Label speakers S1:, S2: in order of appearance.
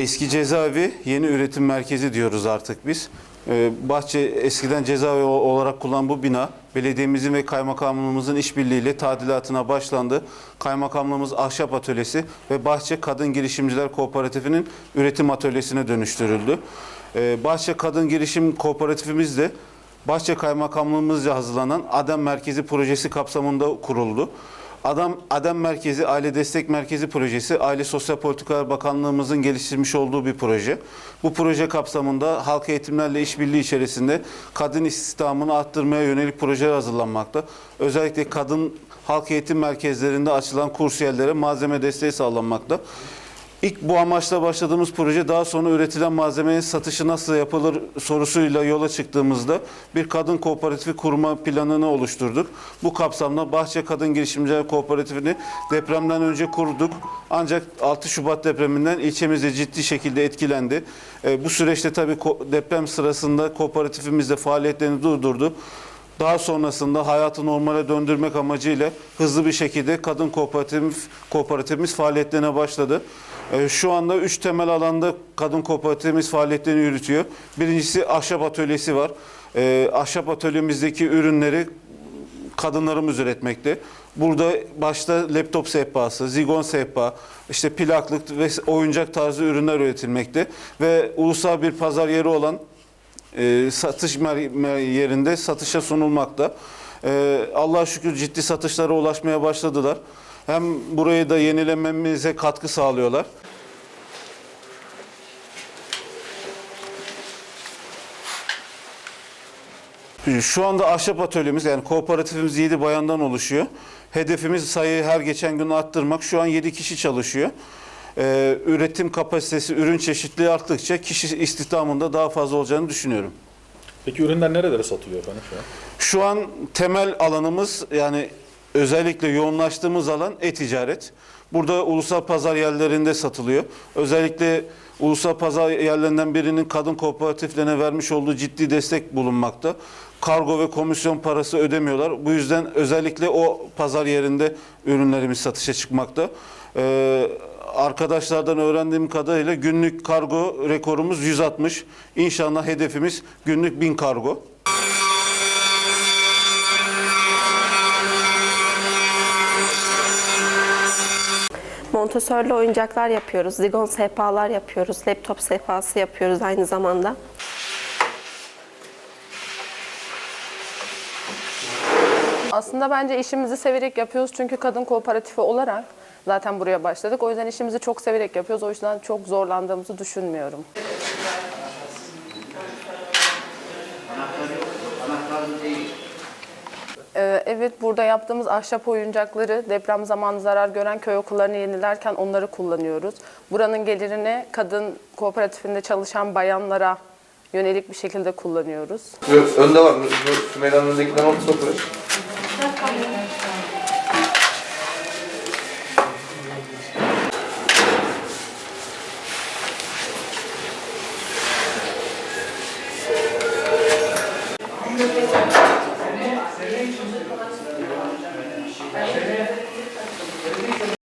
S1: Eski cezaevi, yeni üretim merkezi diyoruz artık biz. Ee, Bahçe eskiden cezaevi olarak kullanılan bu bina, belediyemizin ve kaymakamlığımızın işbirliğiyle tadilatına başlandı. Kaymakamlığımız ahşap atölyesi ve Bahçe Kadın Girişimciler Kooperatifi'nin üretim atölyesine dönüştürüldü. Ee, Bahçe Kadın Girişim Kooperatifimiz de Bahçe Kaymakamlığımızca hazırlanan Adem Merkezi projesi kapsamında kuruldu. Adam Adem Merkezi Aile Destek Merkezi projesi Aile Sosyal Politikalar Bakanlığımızın geliştirmiş olduğu bir proje. Bu proje kapsamında halk eğitimlerle işbirliği içerisinde kadın istihdamını arttırmaya yönelik projeler hazırlanmakta. Özellikle kadın halk eğitim merkezlerinde açılan kursiyerlere malzeme desteği sağlanmakta. İlk bu amaçla başladığımız proje daha sonra üretilen malzemenin satışı nasıl yapılır sorusuyla yola çıktığımızda bir kadın kooperatifi kurma planını oluşturduk. Bu kapsamda Bahçe Kadın Girişimciler Kooperatifini depremden önce kurduk. Ancak 6 Şubat depreminden ilçemizde ciddi şekilde etkilendi. E, bu süreçte tabii deprem sırasında kooperatifimiz de faaliyetlerini durdurdu. Daha sonrasında hayatı normale döndürmek amacıyla hızlı bir şekilde kadın kooperatif, kooperatifimiz faaliyetlerine başladı. Ee, Şu anda üç temel alanda kadın kooperatifimiz faaliyetlerini yürütüyor. Birincisi ahşap atölyesi var. Ee, Ahşap atölyemizdeki ürünleri kadınlarımız üretmekte. Burada başta laptop sehpası, zigon sehpa, işte plaklık ve oyuncak tarzı ürünler üretilmekte. Ve ulusal bir pazar yeri olan e, satış yerinde satışa sunulmakta. E, Allah'a şükür ciddi satışlara ulaşmaya başladılar. Hem burayı da yenilememize katkı sağlıyorlar. E, Şu anda ahşap atölyemiz yani kooperatifimiz 7 bayandan oluşuyor. Hedefimiz sayıyı her geçen gün arttırmak. Şu an 7 kişi çalışıyor. Ee, üretim kapasitesi, ürün çeşitliliği arttıkça kişi istihdamında daha fazla olacağını düşünüyorum.
S2: Peki ürünler nerelere satılıyor efendim şu an?
S1: Şu an temel alanımız yani özellikle yoğunlaştığımız alan e-ticaret. Burada ulusal pazar yerlerinde satılıyor. Özellikle ulusal pazar yerlerinden birinin kadın kooperatiflerine vermiş olduğu ciddi destek bulunmakta. Kargo ve komisyon parası ödemiyorlar. Bu yüzden özellikle o pazar yerinde ürünlerimiz satışa çıkmakta. Ee, arkadaşlardan öğrendiğim kadarıyla günlük kargo rekorumuz 160. İnşallah hedefimiz günlük 1000 kargo.
S3: Montesörlü oyuncaklar yapıyoruz, zigon sehpalar yapıyoruz, laptop sehpası yapıyoruz aynı zamanda.
S4: Aslında bence işimizi severek yapıyoruz çünkü kadın kooperatifi olarak zaten buraya başladık. O yüzden işimizi çok severek yapıyoruz. O yüzden çok zorlandığımızı düşünmüyorum. Ee, Evet, burada yaptığımız ahşap oyuncakları deprem zamanı zarar gören köy okullarını yenilerken onları kullanıyoruz. Buranın gelirini kadın kooperatifinde çalışan bayanlara yönelik bir şekilde kullanıyoruz.
S5: Önde var. Şu Sümeyra'nın önündekinden onu sokuyor.